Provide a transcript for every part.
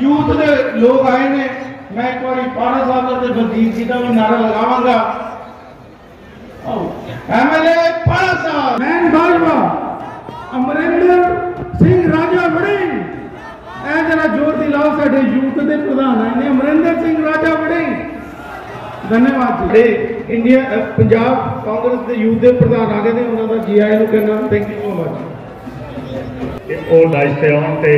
Youth ਦੇ ਲੋਕ ਆਏ ਨੇ। ਮੈਂ ਇੱਕ ਵਾਰੀ ਪਾਣਾ ਸਾਹਿਬ ਤੇ ਵਜ਼ੀਰ ਜੀ ਦਾ ਵੀ ਨਾਰਾ ਲਗਾਵਾਂਗਾ। ਐਮਐਲਏ ਪਾਣਾ ਸਾਹਿਬ। ਮੈਨ ਬਾਜਵਾ। ਅਮਰਿੰਦਰ ਸਿੰਘ ਰਾਜਾ ਵੜਿੰਗ। ਇਹ ਜਰਾ ਜ਼ੋਰ ਦੀ ਲਾਓ ਸਾਡੇ ਯੂਥ ਦੇ ਪ੍ਰਧਾਨ ਆਏ ਨੇ ਅਮਰਿੰਦਰ ਸਿੰਘ ਰਾਜਾ ਵੜਿੰਗ। ਧੰਨਵਾਦ ਜੀ। ਇੰਡੀਆ ਪੰਜਾਬ ਕਾਂਗਰਸ ਦੇ ਯੂਥ ਦੇ ਪ੍ਰਧਾਨ ਆ ਗਏ ਨੇ ਉਹਨਾਂ ਦਾ ਜੀ ਆਇਆਂ ਨੂੰ ਕਹਿੰਦਾ ਥੈਂਕ ਯੂ ਸੋ ਮਚ ਉਹ ਲਾਈਵ ਤੇ ਆਉਣ ਤੇ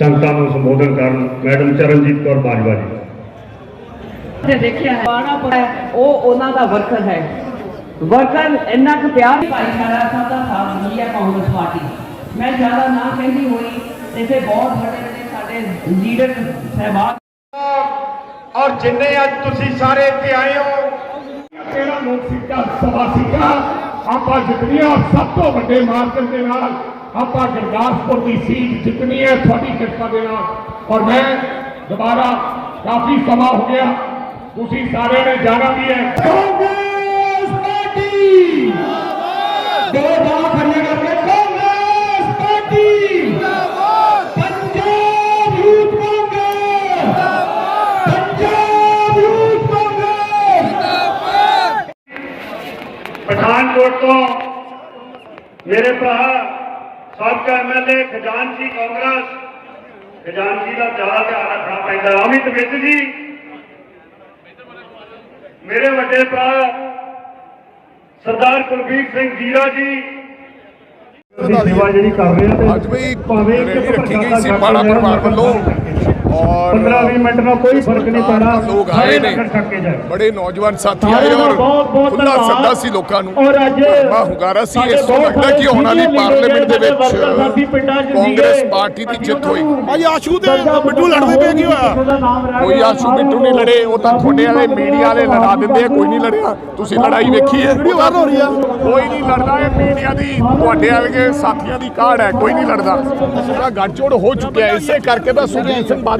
ਸੰਗਤਾਂ ਨੂੰ ਸੰਬੋਧਨ ਕਰਨ ਮੈਡਮ ਚਰਨਜੀਤ ਕੌਰ ਬਾਜਵਾ ਜੀ। ਤੇ ਦੇਖਿਆ ਹੈ ਬਾਣਾ ਪਰ ਉਹ ਉਹਨਾਂ ਦਾ ਵਰਕਰ ਹੈ। ਵਰਕਰ ਇੰਨਾ ਕੁ ਪਿਆਰ ਭਾਈਚਾਰਾ ਸਭ ਦਾ ਸਾਥ ਹੈ ਕਾਂਗਰਸ ਪਾਰਟੀ ਮੈਂ ਜ਼ਿਆਦਾ ਨਾ ਕਹਿੰਦੀ ਹੋਈ ਇੱਥੇ ਬਹੁਤ ਵੱਡੇ ਵੱਡੇ ਸਾਡੇ ਲੀਡਰ ਸਹਿਬਾਨ। ਔਰ ਜਿੰਨੇ ਅੱਜ ਤੁਸੀਂ ਸਾਰੇ ਇੱਥੇ ਆਏ ਹੋ ਤੇਰਾ ਲੋਕ ਸੀਟਾਂ ਸਭਾ ਆਪਾਂ ਜਿੱਤਣੀਆਂ ਔਰ ਸਭ ਤੋਂ ਵੱਡੇ ਮਾਰਕਰ ਦੇ ਨਾਲ ਆਪਾਂ ਗੁਰਦਾਸਪੁਰ ਦੀ ਸੀਟ ਜਿੱਤਣੀ ਹੈ ਤੁਹਾਡੀ ਕਿਰਪਾ ਦੇ ਨਾਲ ਔਰ ਮੈਂ ਦੁਬਾਰਾ ਕਾਫੀ ਸਮਾਂ ਹੋ ਗਿਆ ਤੁਸੀਂ ਸਾਰਿਆਂ ਨੇ ਜਾਣਾ ਵੀ ਹੈ ਕਾਂਗਰਸ ਪਾਰਟੀ ਦੋ ਬਾਹਾਂ ਖੜੀਆਂ ਕਰਕੇ Congress party Punjab youth Congress Punjab youth Congress Pathankot ਤੋਂ ਮੇਰੇ ਭਰਾ ਸਾਬਕਾ ਐਮਐਲਏ ਖਜ਼ਾਨਚੀ ਕਾਂਗਰਸ। ਖਜ਼ਾਨਚੀ ਦਾ ਜ਼ਿਆਦਾ ਧਿਆਨ ਰੱਖਣਾ ਪੈਂਦਾ। ਅਮਿਤ ਵਿਜ ਜੀ ਮੇਰੇ ਵੱਡੇ ਭਰਾ ਸਰਦਾਰ ਕੁਲਬੀਰ ਸਿੰਘ ਜੀਰਾ ਜੀ। ਸੇਵਾ ਜਿਹੜੀ ਕਰ ਰਹੇ ਆ ਤੇ ਅੱਜ ਵੀ ਭਾਵੇਂ ਰੱਖੀ ਗਈ ਸੀ ਜਾਏ, ਪਰਿਵਾਰ ਵੱਲੋਂ। ਔਰ 15-20 ਮਿੰਟ ਨਾਲ ਕੋਈ ਫ਼ਰਕ ਨਹੀਂ ਪੈਣਾ। ਲੋਕ ਆਏ ਨੇ। ਬੜੇ ਨੌਜਵਾਨ ਸਾਥੀ ਆਏ ਔਰ ਬਹੁਤ ਬਹੁਤ ਖੁੱਲਾ। ਸੱਦਾ ਸੀ ਲੋਕਾਂ ਨੂੰ। ਔਰ ਅੱਜ ਭਰਵਾਂ ਹੁੰਗਾਰਾ ਸੀ। ਸਾਡੇ ਇਸ ਤੋਂ ਲੱਗਦਾ ਕਿ ਆਉਣ ਵਾਲੀ ਪਾਰਲੀਮੈਂਟ ਦੇ ਵਿੱਚ ਵਰਕਰ ਸਾਥੀ ਪਿੰਡਾਂ 'ਚ ਕਾਂਗਰਸ। ਪਾਰਟੀ ਦੀ ਜਿੱਤ ਹੋਈ। ਭਾਈ ਆਸ਼ੂ ਤੇ ਬਿੱਟੂ ਲੜਦੇ ਪਏ ਕੀ ਹੋਇਆ ਕੋਈ ਆਸ਼ੂ ਬਿੱਟੂ ਨਹੀਂ ਲੜੇ ਉਹ ਤਾਂ ਤੁਹਾਡੇ ਵਾਲੇ ਮੀਡੀਆ ਵਾਲੇ ਲੜਾ ਦਿੰਦੇ ਆ ਕੋਈ ਨਹੀਂ ਲੜਿਆ। ਤੁਸੀਂ ਲੜਾਈ ਵੇਖੀ ਹੈ। ਵੀਡੀਓ ਵਾਇਰਲ ਹੋ ਰਹੀ ਆ ਕੋਈ ਨਹੀਂ ਲੜਦਾ ਇਹ ਮੀਡੀਆ ਦੀ। ਤੁਹਾਡੇ ਵਾਲੇ ਸਾਥੀਆਂ ਦੀ ਕਾਢ ਹੈ ਕੋਈ ਨਹੀਂ ਲੜਦਾ। ਉਹਦਾ ਗੱਠਜੋੜ ਹੋ ਚੁੱਕਿਆ ਹੈ। ਇਸੇ ਕਰਕੇ ਤਾਂ ਸੁਖਬੀਰ ਸਿੰਘ ਬਾਦਲ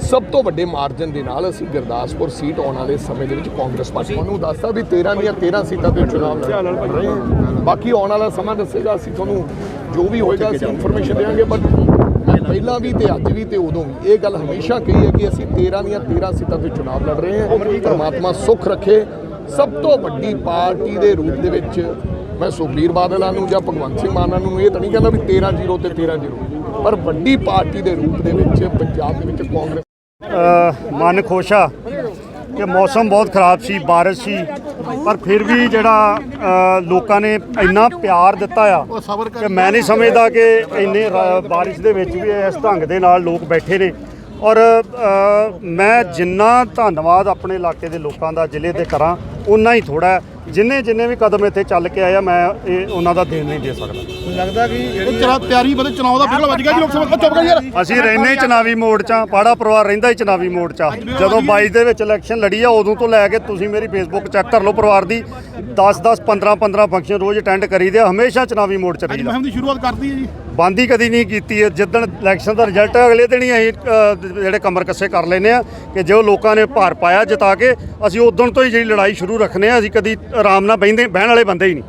ਸਭ ਤੋਂ ਵੱਡੇ ਮਾਰਜਨ ਦੇ ਨਾਲ ਅਸੀਂ ਗੁਰਦਾਸਪੁਰ ਸੀਟ ਆਉਣ ਵਾਲੇ ਸਮੇਂ ਦੇ ਵਿੱਚ ਕਾਂਗਰਸ ਪਾਰਟੀ ਨੂੰ ਦੱਸਦਾ ਵੀ 13 ਦੀਆਂ 13 ਸੀਟਾਂ ਤੇ ਚੁਣਾਵ ਲੜ ਰਹੇ ਹਾਂ। ਬਾਕੀ ਆਉਣ ਵਾਲਾ ਸਮਾਂ ਦੱਸੇਗਾ ਅਸੀਂ ਤੁਹਾਨੂੰ ਜੋ ਵੀ ਹੋਏਗਾ ਅਸੀਂ ਇਨਫੋਰਮੇਸ਼ਨ ਦੇਵਾਂਗੇ ਬਟ ਪਹਿਲਾਂ ਵੀ ਤੇ ਅੱਜ ਵੀ ਤੇ ਉਦੋਂ ਵੀ ਇਹ ਗੱਲ ਹਮੇਸ਼ਾ ਕਹੀ ਹੈ ਕਿ ਅਸੀਂ 13 ਦੀਆਂ 13 ਸੀਟਾਂ ਤੇ ਚੁਣਾਵ ਲੜ ਰਹੇ ਹਾਂ। ਪਰਮਾਤਮਾ ਸੁੱਖ ਰੱਖੇ। ਸਭ ਤੋਂ ਵੱਡੀ ਪਾਰਟੀ ਦੇ ਰੂਪ ਦੇ ਵਿੱਚ ਮੈਂ ਸੁਖਬੀਰ ਬਾਦਲਾਂ ਨੂੰ ਜਾਂ ਭਗਵੰਤ ਸਿੰਘ ਮਾਨ ਨੂੰ ਇਹ ਤਾਂ ਨਹੀਂ ਕਹਿੰਦਾ ਵੀ 13 0 ਤੇ 13 0 ਪਰ ਵੱਡੀ ਪਾਰਟੀ ਦੇ ਰੂਪ ਦੇ ਵਿੱਚ ਪੰਜਾਬ ਦੇ ਵਿੱਚ ਕਾਂਗਰਸ ਮਨ ਖੁਸ਼ ਆ ਕਿ ਮੌਸਮ ਬਹੁਤ ਖਰਾਬ ਸੀ, ਬਾਰਿਸ਼ ਸੀ, ਪਰ ਫਿਰ ਵੀ ਜਿਹੜਾ ਲੋਕਾਂ ਨੇ ਇੰਨਾ ਪਿਆਰ ਦਿੱਤਾ ਆ ਕਿ ਮੈਂ ਨਹੀਂ ਸਮਝਦਾ ਕਿ ਇੰਨੇ ਰਾ- ਬਾਰਿਸ਼ ਦੇ ਵਿੱਚ ਵੀ ਇਸ ਢੰਗ ਦੇ ਨਾਲ ਲੋਕ ਬੈਠੇ ਨੇ। ਔਰ ਮੈਂ ਜਿੰਨਾ ਧੰਨਵਾਦ ਆਪਣੇ ਇਲਾਕੇ ਦੇ ਲੋਕਾਂ ਦਾ, ਜ਼ਿਲ੍ਹੇ ਦੇ ਕਰਾਂ ਉਨਾ ਹੀ ਥੋੜਾ। ਜਿੰਨੇ ਜਿੰਨੇ ਵੀ ਕਦਮ ਇੱਥੇ ਚੱਲ ਕੇ ਆਏ ਆ ਮੈਂ ਇਹ ਉਹਨਾਂ ਦਾ ਦੇਣ ਨਹੀਂ ਦੇ ਸਕਦਾ। ਉਹ ਚਰਾ ਤਿਆਰੀ ਬਦੇ ਚੁਣਾਵ ਦਾ ਬਿਗਲ ਵੱਜ ਗਿਆ ਜੀ ਲੋਕ ਸਭਾ। ਚੁੱਪ ਕਰ ਯਾਰ। ਅਸੀਂ ਰਹਿੰਦੇ ਹੀ ਚੁਣਾਵੀ ਮੋੜ 'ਚ ਪਾੜਾ ਪਰਿਵਾਰ ਰਹਿੰਦਾ ਹੀ ਚੁਣਾਵੀ ਮੋੜ 'ਚ ਆ। ਜਦੋਂ 22 ਦੇ ਵਿੱਚ ਇਲੈਕਸ਼ਨ ਲੜੀ ਆ ਉਦੋਂ ਤੋਂ ਲੈ ਕੇ ਤੁਸੀਂ ਮੇਰੀ ਫੇਸਬੁੱਕ ਚੈੱਕ ਕਰ ਲਓ ਪਰਿਵਾਰ ਦੀ। 10 10 15 15 ਫੰਕਸ਼ਨ ਰੋਜ਼ ਅਟੈਂਡ ਕਰੀਦੇ ਆ ਹਮੇਸ਼ਾ ਚੁਣਾਵੀ ਮੋੜ 'ਚ ਅੱਜ ਰਹੀਦਾ। ਮਹਿਮ ਦੀ ਸ਼ੁਰੂਆਤ ਕਰਦੀ ਹੈ ਜੀ। ਬੰਦੀ ਕਦੀ ਨਹੀਂ ਕੀਤੀ ਹੈ। ਜਿੱਦਣ ਇਲੈਕਸ਼ਨ ਦਾ ਰਿਜ਼ਲਟ ਅਗਲੇ ਦਿਨ ਹੀ ਅਸੀਂ ਅ, ਜਿਹੜੇ ਕਮਰ ਕੱਸੇ ਕਰ ਲੈਨੇ ਆ ਕਿ ਜੋ ਲੋਕਾਂ ਨੇ ਭਾਰ ਪਾਇਆ ਜਿਤਾ ਕੇ ਅਸੀਂ ਉਦੋਂ ਤੋਂ ਹੀ ਜਿਹੜੀ ਲੜਾਈ ਸ਼ੁਰੂ ਰੱਖਨੇ ਆ ਅਸੀਂ ਕਦੀ ਆਰਾਮ ਨਾਲ ਬਹਿੰਦੇ ਬਹਿਣ ਵਾਲੇ ਬੰਦੇ ਹੀ ਨਹੀਂ।